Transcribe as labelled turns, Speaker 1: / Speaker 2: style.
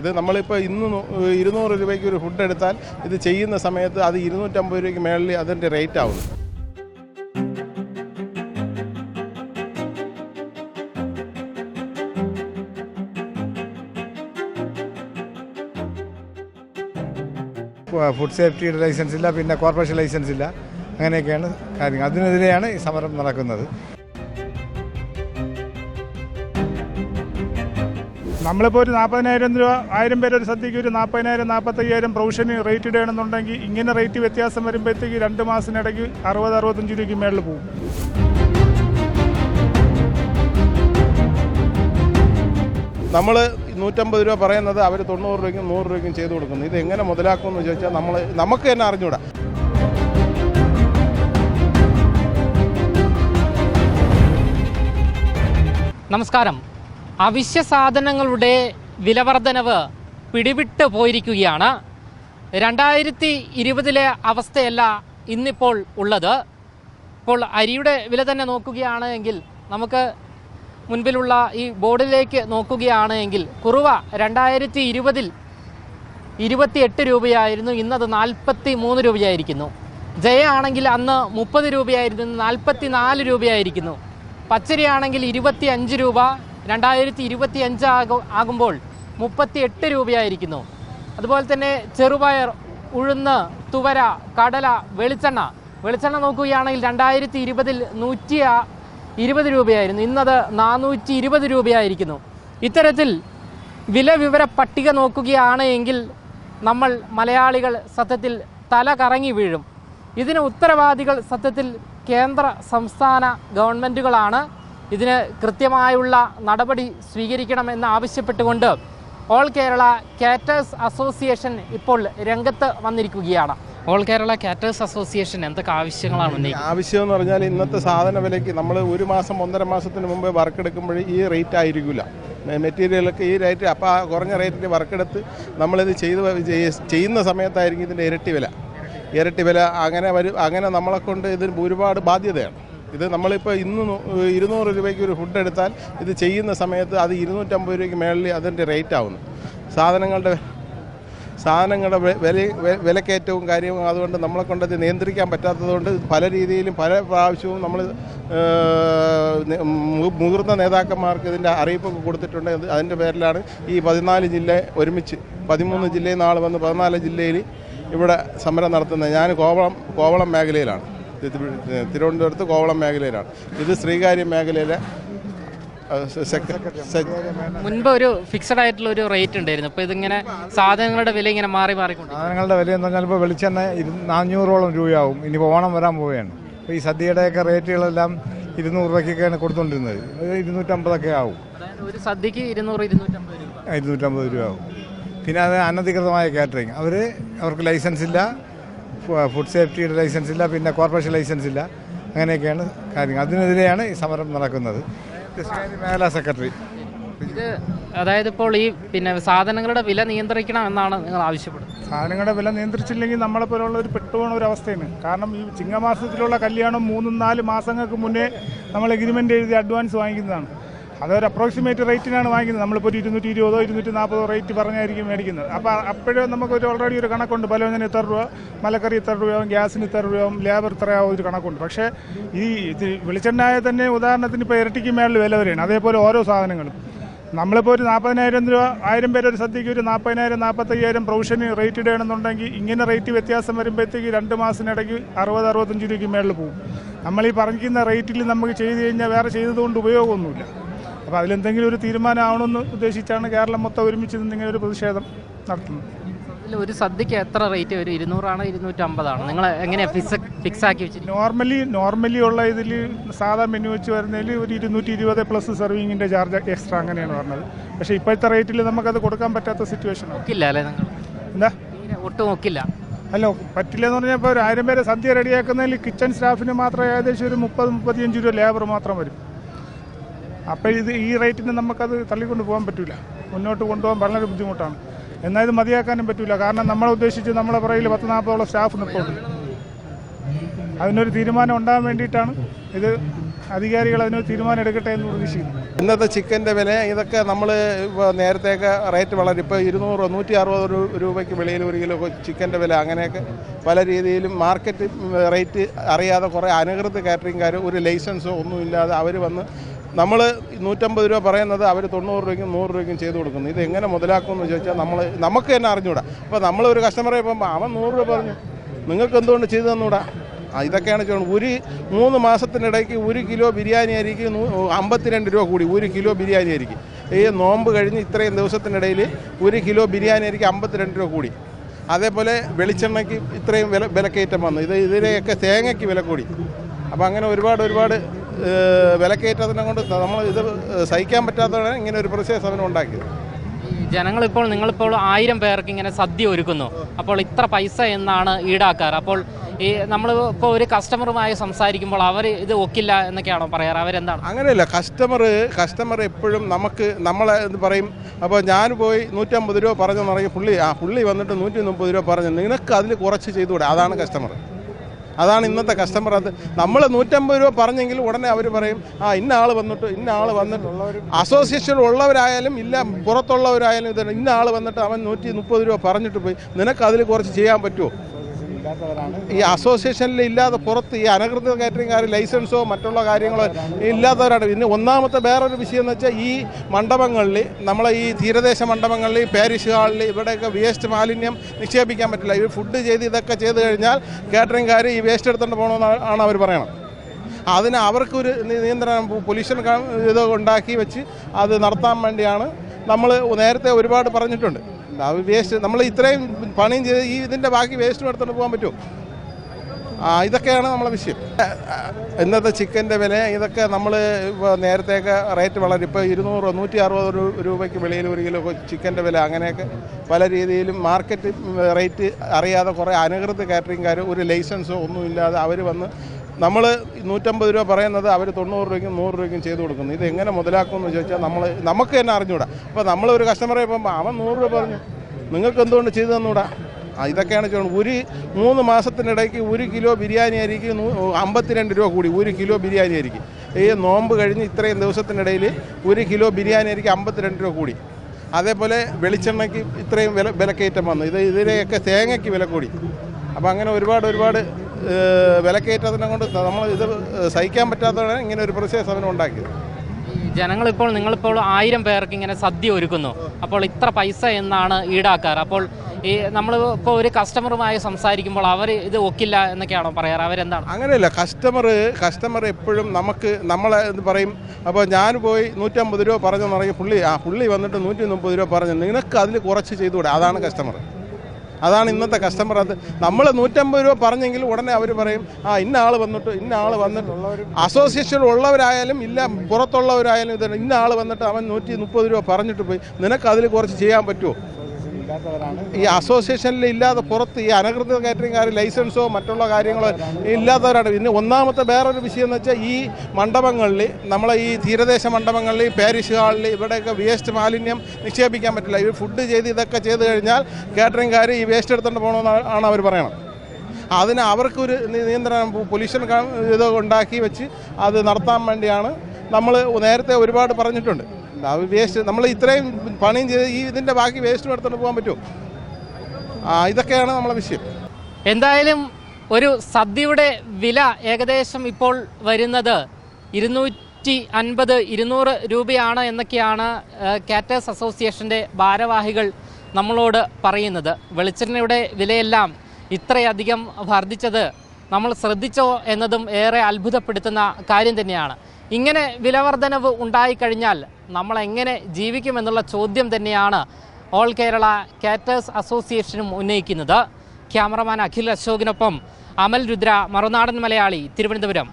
Speaker 1: ഇത് നമ്മളിപ്പോൾ ഇന്ന് ഇരുന്നൂറ് രൂപയ്ക്ക് ഒരു ഫുഡ് എടുത്താൽ ഇത് ചെയ്യുന്ന സമയത്ത് അത് ഇരുന്നൂറ്റമ്പത് രൂപയ്ക്ക് മേളിൽ അതിന്റെ റേറ്റ് ആവുന്നു
Speaker 2: ഫുഡ് സേഫ്റ്റിയുടെ ലൈസൻസ് ഇല്ല പിന്നെ കോർപ്പറേഷൻ ലൈസൻസ് ഇല്ല. അങ്ങനെയൊക്കെയാണ് കാര്യങ്ങൾ. അതിനെതിരെയാണ് ഈ സമരം നടക്കുന്നത്.
Speaker 3: നമ്മളിപ്പോൾ ഒരു നാൽപ്പതിനായിരം രൂപ ആയിരം പേര് ഒരു സദ്യക്ക് ഒരു നാൽപ്പതിനായിരം നാൽപ്പത്തയ്യായിരം പ്രൊവിഷന് റേറ്റ് ഇടുകയാണെന്നുണ്ടെങ്കിൽ ഇങ്ങനെ റേറ്റ് വ്യത്യാസം വരുമ്പോഴത്തേക്ക് രണ്ട് മാസത്തിനിടയ്ക്ക് അറുപത് അറുപത്തഞ്ച് രൂപയ്ക്ക് മേളിൽ പോകും.
Speaker 1: നമ്മൾ നൂറ്റമ്പത് രൂപ പറയുന്നത് അവർ തൊണ്ണൂറ് രൂപയ്ക്കും നൂറ് രൂപയ്ക്കും ചെയ്തു കൊടുക്കുന്നു. ഇത് എങ്ങനെ മുതലാക്കുമെന്ന് ചോദിച്ചാൽ നമ്മൾ നമുക്ക് തന്നെ അറിഞ്ഞൂടാ.
Speaker 4: നമസ്കാരം. അവശ്യ സാധനങ്ങളുടെ വിലവർധനവ് പിടിവിട്ട് പോയിരിക്കുകയാണ്. രണ്ടായിരത്തി ഇരുപതിലെ അവസ്ഥയല്ല ഇന്നിപ്പോൾ ഉള്ളത്. ഇപ്പോൾ അരിയുടെ വില തന്നെ നോക്കുകയാണെങ്കിൽ നമുക്ക് മുൻപിലുള്ള ഈ ബോർഡിലേക്ക് നോക്കുകയാണെങ്കിൽ കുറുവ രണ്ടായിരത്തി ഇരുപതിൽ ഇരുപത്തിയെട്ട് രൂപയായിരുന്നു ഇന്നത് നാൽപ്പത്തി മൂന്ന് രൂപയായിരിക്കുന്നു. ജയ ആണെങ്കിൽ അന്ന് മുപ്പത് രൂപയായിരുന്നു നാൽപ്പത്തി നാല് രൂപയായിരിക്കുന്നു. പച്ചരി ആണെങ്കിൽ ഇരുപത്തി അഞ്ച് രൂപ രണ്ടായിരത്തി ഇരുപത്തി അഞ്ച് ആകുമ്പോൾ മുപ്പത്തി എട്ട് രൂപയായിരിക്കുന്നു. അതുപോലെ തന്നെ ചെറുപയർ ഉഴുന്ന് തുവര കടല വെളിച്ചെണ്ണ. വെളിച്ചെണ്ണ നോക്കുകയാണെങ്കിൽ രണ്ടായിരത്തി ഇരുപതിൽ നൂറ്റി ഇരുപത് രൂപയായിരുന്നു. ഇന്നത് നാനൂറ്റി ഇരുപത് രൂപയായിരിക്കുന്നു. ഇത്തരത്തിൽ വില വിവര പട്ടിക നോക്കുകയാണ് എങ്കിൽ നമ്മൾ മലയാളികൾ സത്യത്തിൽ തല കറങ്ങി വീഴും. ഇതിന് ഉത്തരവാദികൾ സത്യത്തിൽ കേന്ദ്ര സംസ്ഥാന ഗവൺമെന്റുകളാണ് ഇതിന് കൃത്യമായുള്ള നടപടി സ്വീകരിക്കണമെന്ന് ആവശ്യപ്പെട്ടുകൊണ്ട് ഓൾ കേരള കാറ്റേഴ്സ് അസോസിയേഷൻ ഇപ്പോൾ രംഗത്ത് വന്നിരിക്കുകയാണ്. ഓൾ കേരള കാറ്റേഴ്സ് അസോസിയേഷൻ എന്തൊക്കെ ആവശ്യങ്ങളാണ്
Speaker 1: ആവശ്യം എന്ന് പറഞ്ഞാൽ ഇന്നത്തെ സാധന വിലയ്ക്ക് നമ്മൾ ഒരു മാസം ഒന്നര മാസത്തിന് മുമ്പ് വർക്ക് എടുക്കുമ്പോൾ ഈ റേറ്റ് ആയിരിക്കില്ല. മെറ്റീരിയലൊക്കെ ഈ റേറ്റ് അപ്പോൾ ആ കുറഞ്ഞ റേറ്റിൽ വർക്കെടുത്ത് നമ്മളിത് ചെയ്ത് ചെയ്യുന്ന സമയത്തായിരിക്കും ഇതിന്റെ ഇരട്ടി വില. ഇരട്ടി വില അങ്ങനെ വരും അങ്ങനെ നമ്മളെക്കൊണ്ട് ഇതിന് ഒരുപാട് ബാധ്യതയാണ്. ഇത് നമ്മളിപ്പോൾ ഇന്ന് ഇരുന്നൂറ് രൂപയ്ക്ക് ഒരു ഫുഡ് എടുത്താൽ ഇത് ചെയ്യുന്ന സമയത്ത് അത് ഇരുന്നൂറ്റമ്പത് രൂപയ്ക്ക് മേളിൽ അതിന്റെ റേറ്റ് ആവുന്നു. സാധനങ്ങളുടെ സാധനങ്ങളുടെ വില വിലക്കയറ്റവും കാര്യവും അതുകൊണ്ട് നമ്മളെ കൊണ്ടത് നിയന്ത്രിക്കാൻ പറ്റാത്തതുകൊണ്ട് പല രീതിയിലും പല പ്രാവശ്യവും നമ്മൾ മുതിർന്ന നേതാക്കന്മാർക്ക് ഇതിന്റെ അറിയിപ്പൊക്കെ കൊടുത്തിട്ടുണ്ട്. അത് അതിന്റെ പേരിലാണ് ഈ പതിനാല് ജില്ല ഒരുമിച്ച് പതിമൂന്ന് ജില്ലയിൽ ആൾ വന്ന് പതിനാല് ജില്ലയിൽ ഇവിടെ സമരം നടത്തുന്നത്. ഞാൻ കോവളം കോവളം മേഖലയിലാണ്. തിരുവനന്തപുരത്ത് കോവളം മേഖലയിലാണ്. ഇത് ശ്രീകാര്യ മേഖലയിലെ
Speaker 4: മുൻപ് ഒരു ഫിക്സഡ് ആയിട്ടുള്ള ഒരു റേറ്റ് ഉണ്ടായിരുന്നു. അപ്പോൾ ഇതിങ്ങനെ സാധനങ്ങളുടെ വില ഇങ്ങനെ മാറി മാറിക്കൊണ്ട്
Speaker 2: സാധനങ്ങളുടെ വില എന്ന് പറഞ്ഞാൽ ഇപ്പോൾ വെളിച്ചെണ്ണ ഇരു നാനൂറോളം രൂപയാവും. ഇനി ഓണം വരാൻ പോവുകയാണ്. അപ്പോൾ ഈ സദ്യയുടെയൊക്കെ റേറ്റുകളെല്ലാം ഇരുന്നൂറ് രൂപയ്ക്കൊക്കെയാണ് കൊടുത്തുകൊണ്ടിരുന്നത് അത് ഇരുന്നൂറ്റമ്പതൊക്കെ ആവും.
Speaker 4: അതായത് ഒരു സദ്യക്ക് ഇരുന്നൂറ് ഇരുന്നൂറ്റമ്പത് രൂപ.
Speaker 2: ഇരുന്നൂറ്റമ്പത് രൂപ ആവും പിന്നെ അത് അനധികൃതമായ കാറ്ററിങ് അവർ അവർക്ക് ലൈസൻസ് ഇല്ല. ഫുഡ് സേഫ്റ്റിയുടെ ലൈസൻസ് ഇല്ല പിന്നെ കോർപ്പറേഷൻ ലൈസൻസ് ഇല്ല. അങ്ങനെയൊക്കെയാണ് കാര്യങ്ങൾ. അതിനെതിരെയാണ് ഈ സമരം നടക്കുന്നത്. മേഖലാ സെക്രട്ടറി
Speaker 4: ഇത് അതായത് ഇപ്പോൾ ഈ പിന്നെ സാധനങ്ങളുടെ വില നിയന്ത്രിക്കണം എന്നാണ് നിങ്ങൾ ആവശ്യപ്പെടുന്നത്.
Speaker 3: സാധനങ്ങളുടെ വില നിയന്ത്രിച്ചില്ലെങ്കിൽ നമ്മളെപ്പോലുള്ള ഒരു പെട്ടുപോണ ഒരു അവസ്ഥയാണ് കാരണം ഈ ചിങ്ങമാസത്തിലുള്ള കല്യാണം മൂന്നും നാല് മാസങ്ങൾക്ക് മുന്നേ നമ്മൾ എഗ്രിമെന്റ് എഴുതി അഡ്വാൻസ് വാങ്ങിക്കുന്നതാണ്. അതൊരു അപ്രോക്സിമേറ്റ് റേറ്റിനാണ് വാങ്ങിക്കുന്നത്. നമ്മളിപ്പോൾ ഒരു ഇരുന്നൂറ്റി ഇരുപതോ ഇരുന്നൂറ്റി നാൽപ്പതോ റേറ്റ് പറഞ്ഞായിരിക്കും മേടിക്കുന്നത്. അപ്പോൾ അപ്പോഴും നമുക്ക് ഒരു ഓൾറെഡി ഒരു കണക്കുണ്ട്. പലവഞ്ഞിന് ഇത്ര രൂപ മലക്കറി ഇത്ര രൂപയാവും ഗ്യാസിന് ഇത്ര രൂപയാവും ലേബർ ഇത്രയാവും ഒരു കണക്കുണ്ട്. പക്ഷേ ഈ ഇത് വെളിച്ചെണ്ണായ തന്നെ ഉദാഹരണത്തിന് ഇപ്പോൾ ഇരട്ടിക്ക് മേളിൽ വില വരെയാണ് അതേപോലെ ഓരോ സാധനങ്ങളും. നമ്മളിപ്പോൾ ഒരു നാൽപ്പതിനായിരം രൂപ ആയിരം പേര് ഒരു സദ്യക്ക് ഒരു നാൽപ്പതിനായിരം നാൽപ്പത്തയ്യായിരം പ്രൊവിഷന് റേറ്റ് ഇടുകയാണെന്നുണ്ടെങ്കിൽ ഇങ്ങനെ റേറ്റ് വ്യത്യാസം വരുമ്പോഴത്തേക്ക് രണ്ട് മാസത്തിനിടയ്ക്ക് അറുപത് അറുപത്തഞ്ച് രൂപയ്ക്ക് മേളിൽ പോകും. നമ്മൾ ഈ പറഞ്ഞിരിക്കുന്ന റേറ്റിൽ നമുക്ക് ചെയ്ത് കഴിഞ്ഞാൽ വേറെ ചെയ്തതുകൊണ്ട് ഉപയോഗമൊന്നുമില്ല. അപ്പോൾ അതിലെന്തെങ്കിലും ഒരു തീരുമാനമാവണമെന്ന് ഉദ്ദേശിച്ചാണ് കേരളം മൊത്തം ഒരുമിച്ച് നിന്നിങ്ങനെ ഒരു പ്രതിഷേധം നടത്തുന്നത്.
Speaker 4: ഒരു സദ്യക്ക് എത്ര റേറ്റ് വരും? ഇരുന്നൂറാണ് ഇരുന്നൂറ്റമ്പതാണ്? നിങ്ങൾ എങ്ങനെയാണ് ഫിക്സ് ഫിക്സ് ആക്കി വെച്ചിരിക്കുന്നത്?
Speaker 3: നോർമലി നോർമലി ഉള്ള ഇതിൽ സാധാ മെനു വെച്ച് വരുന്നതിൽ ഒരു ഇരുന്നൂറ്റി ഇരുപത് പ്ലസ് സെർവിങ്ങിന്റെ ചാർജ് എക്സ്ട്രാ അങ്ങനെയാണ് പറഞ്ഞത്. പക്ഷേ ഇപ്പോഴത്തെ റേറ്റിൽ നമുക്കത് കൊടുക്കാൻ പറ്റാത്ത സിറ്റുവേഷൻ
Speaker 4: നോക്കില്ല അല്ലേ നിങ്ങൾ
Speaker 3: എന്താ?
Speaker 4: ഒട്ടും നോക്കില്ല
Speaker 3: അല്ല പറ്റില്ല എന്ന് പറഞ്ഞാൽ ഇപ്പോൾ ഒരു ആയിരം പേരെ സദ്യ റെഡിയാക്കുന്നതിൽ കിച്ചൺ സ്റ്റാഫിന് മാത്രം ഏകദേശം ഒരു മുപ്പത് മുപ്പത്തിയഞ്ച് രൂപ ലേബർ മാത്രം വരും. അപ്പോൾ ഇത് ഈ റേറ്റിന് നമുക്കത് തള്ളിക്കൊണ്ട് പോകാൻ പറ്റില്ല മുന്നോട്ട് കൊണ്ടുപോകാൻ വളരെ ബുദ്ധിമുട്ടാണ്. എന്നാൽ ഇത് മതിയാക്കാനും പറ്റില്ല കാരണം നമ്മളെ ഉദ്ദേശിച്ച് നമ്മളെ പുറകിൽ പത്ത് നാൽപ്പതോളം സ്റ്റാഫ് നിൽപ്പുണ്ട്. അതിനൊരു തീരുമാനം ഉണ്ടാകാൻ വേണ്ടിയിട്ടാണ് ഇത് അധികാരികൾ അതിനൊരു തീരുമാനം എടുക്കട്ടെ എന്ന് പ്രതീക്ഷിക്കുന്നു.
Speaker 1: ഇന്നത്തെ ചിക്കന്റെ വില ഇതൊക്കെ നമ്മൾ ഇപ്പോൾ നേരത്തെയൊക്കെ റേറ്റ് വളരെ ഇപ്പോൾ ഇരുന്നൂറ് നൂറ്റി അറുപത് രൂപയ്ക്ക് വെളിയിൽ ഒരു കിലോ ചിക്കന്റെ വില അങ്ങനെയൊക്കെ പല രീതിയിലും മാർക്കറ്റ് റേറ്റ് അറിയാതെ കുറേ അനധികൃത കാറ്ററിംഗുകാർ ഒരു ലൈസൻസോ ഒന്നുമില്ലാതെ അവർ വന്ന് നമ്മൾ നൂറ്റമ്പത് രൂപ പറയുന്നത് അവർ തൊണ്ണൂറ് രൂപയ്ക്കും നൂറ് രൂപയ്ക്കും ചെയ്ത് കൊടുക്കുന്നു. ഇത് എങ്ങനെ മുതലാക്കുമെന്ന് ചോദിച്ചാൽ നമ്മൾ നമുക്ക് തന്നെ അറിഞ്ഞുകൂടാ അപ്പോൾ നമ്മൾ ഒരു കസ്റ്റമറെ ഇപ്പം അവൻ നൂറ് രൂപ പറഞ്ഞു. നിങ്ങൾക്ക് എന്തുകൊണ്ട് ചെയ്തു തന്നൂടാ? ഇതൊക്കെയാണ് ചോദിക്കുന്നത് ഒരു മൂന്ന് മാസത്തിനിടയ്ക്ക് ഒരു കിലോ ബിരിയാണി ആയിരിക്കും അമ്പത്തിരണ്ട് രൂപ കൂടി. ഒരു കിലോ ബിരിയാണി ആയിരിക്കും. ഈ നോമ്പ് കഴിഞ്ഞ് ഇത്രയും ദിവസത്തിനിടയിൽ ഒരു കിലോ ബിരിയാണി ആയിരിക്കും അമ്പത്തിരണ്ട് രൂപ കൂടി. അതേപോലെ വെളിച്ചെണ്ണയ്ക്ക് ഇത്രയും വില വിലക്കയറ്റം വന്നു. ഇത് ഇതിനെയൊക്കെ തേങ്ങയ്ക്ക് വില കൂടി. അപ്പോൾ അങ്ങനെ ഒരുപാട് ഒരുപാട് വിലക്കയറ്റത്തിനെ കൊണ്ട് നമ്മൾ ഇത് സഹിക്കാൻ പറ്റാത്തതാണ് ഇങ്ങനെ ഒരു പ്രത്യേക സമരം ഉണ്ടാക്കിയത്.
Speaker 4: ജനങ്ങളിപ്പോൾ നിങ്ങളിപ്പോൾ ആയിരം പേർക്ക് ഇങ്ങനെ സദ്യ ഒരുക്കുന്നു. അപ്പോൾ ഇത്ര പൈസ എന്നാണ് ഈടാക്കാറ്. അപ്പോൾ ഈ നമ്മൾ ഇപ്പോൾ ഒരു കസ്റ്റമറുമായി സംസാരിക്കുമ്പോൾ അവർ ഇത് ഒക്കില്ല എന്നൊക്കെയാണോ പറയാറ്? അവരെന്താണ്?
Speaker 1: അങ്ങനെയല്ല കസ്റ്റമർ കസ്റ്റമർ എപ്പോഴും നമുക്ക് നമ്മളെ എന്ന് പറയും അപ്പോൾ ഞാൻ പോയി നൂറ്റമ്പത് രൂപ പറഞ്ഞു പറഞ്ഞ് പുള്ളി ആ പുള്ളി വന്നിട്ട് നൂറ്റി മുപ്പത് രൂപ പറഞ്ഞു നിനക്ക് അതിൽ കുറച്ച് ചെയ്തുകൂടെ? അതാണ് കസ്റ്റമർ അതാണ് ഇന്നത്തെ കസ്റ്റമർ അത്. നമ്മൾ നൂറ്റമ്പത് രൂപ പറഞ്ഞെങ്കിൽ ഉടനെ അവർ പറയും ആ ഇന്ന ആൾ വന്നിട്ട് ഇന്ന ആൾ വന്നിട്ട്. അസോസിയേഷൻ ഉള്ളവരായാലും ഇല്ല പുറത്തുള്ളവരായാലും ഇന്ന ആൾ വന്നിട്ട് അവൻ നൂറ്റി മുപ്പത് രൂപ പറഞ്ഞിട്ട് പോയി. നിനക്ക് അതിൽ കുറച്ച് ചെയ്യാൻ പറ്റുമോ ഈ അസോസിയേഷനിൽ ഇല്ലാതെ പുറത്ത് ഈ അനധികൃത കാറ്ററിംഗുകാർ ലൈസൻസോ മറ്റുള്ള കാര്യങ്ങളോ ഇല്ലാത്തവരാണ്. പിന്നെ ഒന്നാമത്തെ വേറൊരു വിഷയം എന്ന് വെച്ചാൽ ഈ മണ്ഡപങ്ങളിൽ നമ്മളെ ഈ തീരദേശ മണ്ഡപങ്ങളിൽ പാരിഷ് ഹാളിൽ ഇവിടെയൊക്കെ വേസ്റ്റ് മാലിന്യം നിക്ഷേപിക്കാൻ പറ്റില്ല. ഈ ഫുഡ് ചെയ്ത് ഇതൊക്കെ ചെയ്ത് കഴിഞ്ഞാൽ കാറ്ററിംഗുകാർ ഈ വേസ്റ്റ് എടുത്തുകൊണ്ട് പോകണമെന്നാണ് അവർ പറയണം അതിന് അവർക്കൊരു നിയന്ത്രണം പൊല്യൂഷൻ ഇത് ഉണ്ടാക്കി വെച്ച് അത് നടത്താൻ വേണ്ടിയാണ് നമ്മൾ നേരത്തെ ഒരുപാട് പറഞ്ഞിട്ടുണ്ട്. വേസ്റ്റ് നമ്മൾ ഇത്രയും പണിയും ചെയ്ത് ഈ ഇതിന്റെ ബാക്കി വേസ്റ്റ് എടുത്തുകൊണ്ട് പോകാൻ പറ്റുമോ ആ ഇതൊക്കെയാണ് നമ്മളെ വിഷയം. ഇന്നത്തെ ചിക്കന്റെ വില ഇതൊക്കെ നമ്മൾ ഇപ്പോൾ നേരത്തെയൊക്കെ റേറ്റ് വളരെ ഇപ്പോൾ ഇരുന്നൂറ് നൂറ്റി അറുപത് രൂപയ്ക്ക് വെളിയിൽ ഒരു കിലോ ചിക്കന്റെ വില അങ്ങനെയൊക്കെ പല രീതിയിലും മാർക്കറ്റ് റേറ്റ് അറിയാതെ കുറേ അനധികൃത കാറ്ററിംഗുകാർ ഒരു ലൈസൻസോ ഒന്നുമില്ലാതെ അവർ വന്ന് നമ്മൾ നൂറ്റമ്പത് രൂപ പറയുന്നത് അവർ തൊണ്ണൂറ് രൂപയ്ക്കും നൂറ് രൂപയ്ക്കും ചെയ്ത് കൊടുക്കുന്നു. ഇത് എങ്ങനെ മുതലാക്കുമെന്ന് ചോദിച്ചാൽ നമ്മൾ നമുക്ക് തന്നെ അറിഞ്ഞൂടാ. അപ്പോൾ നമ്മളൊരു കസ്റ്റമറെ ഇപ്പം അവൻ നൂറ് രൂപ പറഞ്ഞു. നിങ്ങൾക്ക് എന്തുകൊണ്ട് ചെയ്തു തന്നൂടാ? ഇതൊക്കെയാണ് ചോദിച്ചത് ഒരു മൂന്ന് മാസത്തിനിടയ്ക്ക് ഒരു കിലോ ബിരിയാണി ആയിരിക്കും അമ്പത്തിരണ്ട് രൂപ കൂടി. ഒരു കിലോ ബിരിയാണി ആയിരിക്കും ഈ നോമ്പ് കഴിഞ്ഞ് ഇത്രയും ദിവസത്തിനിടയിൽ ഒരു കിലോ ബിരിയാണി ആയിരിക്കും അമ്പത്തിരണ്ട് രൂപ കൂടി. അതേപോലെ വെളിച്ചെണ്ണയ്ക്ക് ഇത്രയും വില വിലക്കയറ്റം വന്നു. ഇത് ഇതിനെയൊക്കെ തേങ്ങയ്ക്ക് വില കൂടി. അപ്പോൾ അങ്ങനെ ഒരുപാട് ഒരുപാട് വിലക്കയറ്റത്തിനെ കൊണ്ട് നമ്മൾ ഇത് സഹിക്കാൻ പറ്റാത്തതാണ് ഇങ്ങനെ ഒരു പ്രത്യേക സമരം ഉണ്ടാക്കിയത്.
Speaker 4: ജനങ്ങളിപ്പോൾ നിങ്ങളിപ്പോൾ ആയിരം പേർക്ക് ഇങ്ങനെ സദ്യ ഒരുക്കുന്നു. അപ്പോൾ ഇത്ര പൈസ എന്നാണ് ഈടാക്കാറ് അപ്പോൾ ഈ നമ്മൾ ഇപ്പോൾ ഒരു കസ്റ്റമറുമായി സംസാരിക്കുമ്പോൾ അവർ ഇത് ഒക്കില്ല എന്നൊക്കെയാണോ പറയാറ്? അവരെന്താണ്?
Speaker 1: അങ്ങനെയല്ല കസ്റ്റമർ കസ്റ്റമർ എപ്പോഴും നമുക്ക് നമ്മളെ എന്ന് പറയും അപ്പോൾ ഞാൻ പോയി നൂറ്റമ്പത് രൂപ പറഞ്ഞു പറയും പുള്ളി ആ പുള്ളി വന്നിട്ട് നൂറ്റി മുപ്പത് രൂപ പറഞ്ഞു നിനക്ക് അതിൽ കുറച്ച് ചെയ്തുകൂടെ? അതാണ് കസ്റ്റമർ. അതാണ് ഇന്നത്തെ കസ്റ്റമർ അത്. നമ്മൾ നൂറ്റമ്പത് രൂപ പറഞ്ഞെങ്കിൽ ഉടനെ അവർ പറയും ആ ഇന്ന ആൾ വന്നിട്ട് ഇന്ന ആൾ വന്നിട്ട്. അസോസിയേഷൻ ഉള്ളവരായാലും ഇല്ല പുറത്തുള്ളവരായാലും ഇന്ന ആൾ വന്നിട്ട് അവൻ നൂറ്റി മുപ്പത് രൂപ പറഞ്ഞിട്ട് പോയി. നിനക്ക് അതിൽ കുറച്ച് ചെയ്യാൻ പറ്റുമോ ഈ അസോസിയേഷനിൽ ഇല്ലാതെ പുറത്ത് ഈ അനധികൃത കാറ്ററിംഗുകാർ ലൈസൻസോ മറ്റുള്ള കാര്യങ്ങളോ ഇല്ലാത്തവരാണ്. പിന്നെ ഒന്നാമത്തെ വേറൊരു വിഷയം എന്ന് വെച്ചാൽ ഈ മണ്ഡപങ്ങളിൽ നമ്മളെ ഈ തീരദേശ മണ്ഡപങ്ങളിൽ പാരിഷ് ഹാളിൽ ഇവിടെയൊക്കെ വേസ്റ്റ് മാലിന്യം നിക്ഷേപിക്കാൻ പറ്റില്ല. ഈ ഫുഡ് ചെയ്ത് ഇതൊക്കെ ചെയ്ത് കഴിഞ്ഞാൽ കാറ്ററിംഗുകാർ ഈ വേസ്റ്റ് എടുത്തുകൊണ്ട് ആണ് അവർ പറയണം അതിന് അവർക്കൊരു നിയന്ത്രണം പൊല്യൂഷൻ ഇത് ഉണ്ടാക്കി വെച്ച് അത് നടത്താൻ വേണ്ടിയാണ് നമ്മൾ നേരത്തെ ഒരുപാട് പറഞ്ഞിട്ടുണ്ട്. വേസ്റ്റ് നമ്മൾ ഇത്രയും പണിയും ചെയ്ത് ഈ ഇതിന്റെ ബാക്കി വേസ്റ്റും എടുത്തുകൊണ്ട് പോകാൻ പറ്റുമോ? ഇതൊക്കെയാണ് നമ്മളെ വിഷയം.
Speaker 4: എന്തായാലും ഒരു സദ്യയുടെ വില ഏകദേശം ഇപ്പോൾ വരുന്നത് ഇരുന്നൂറ്റി അൻപത് ഇരുന്നൂറ് രൂപയാണ് എന്നൊക്കെയാണ് കാറ്റേഴ്സ് അസോസിയേഷന്റെ ഭാരവാഹികൾ നമ്മളോട് പറയുന്നത്. വെളിച്ചെണ്ണയുടെ വിലയെല്ലാം ഇത്രയധികം വർദ്ധിച്ചത് നമ്മൾ ശ്രദ്ധിച്ചോ എന്നതും ഏറെ അത്ഭുതപ്പെടുത്തുന്ന കാര്യം തന്നെയാണ്. ഇങ്ങനെ വിലവർധനവ് ഉണ്ടായിക്കഴിഞ്ഞാൽ നമ്മൾ എങ്ങനെ ജീവിക്കുമെന്നുള്ള ചോദ്യം തന്നെയാണ് ഓൾ കേരള കാറ്റേഴ്സ് അസോസിയേഷനും ഉന്നയിക്കുന്നത്. ക്യാമറമാൻ അഖിൽ അശോകിനൊപ്പം അമൽ രുദ്ര മറുനാടൻ മലയാളി തിരുവനന്തപുരം.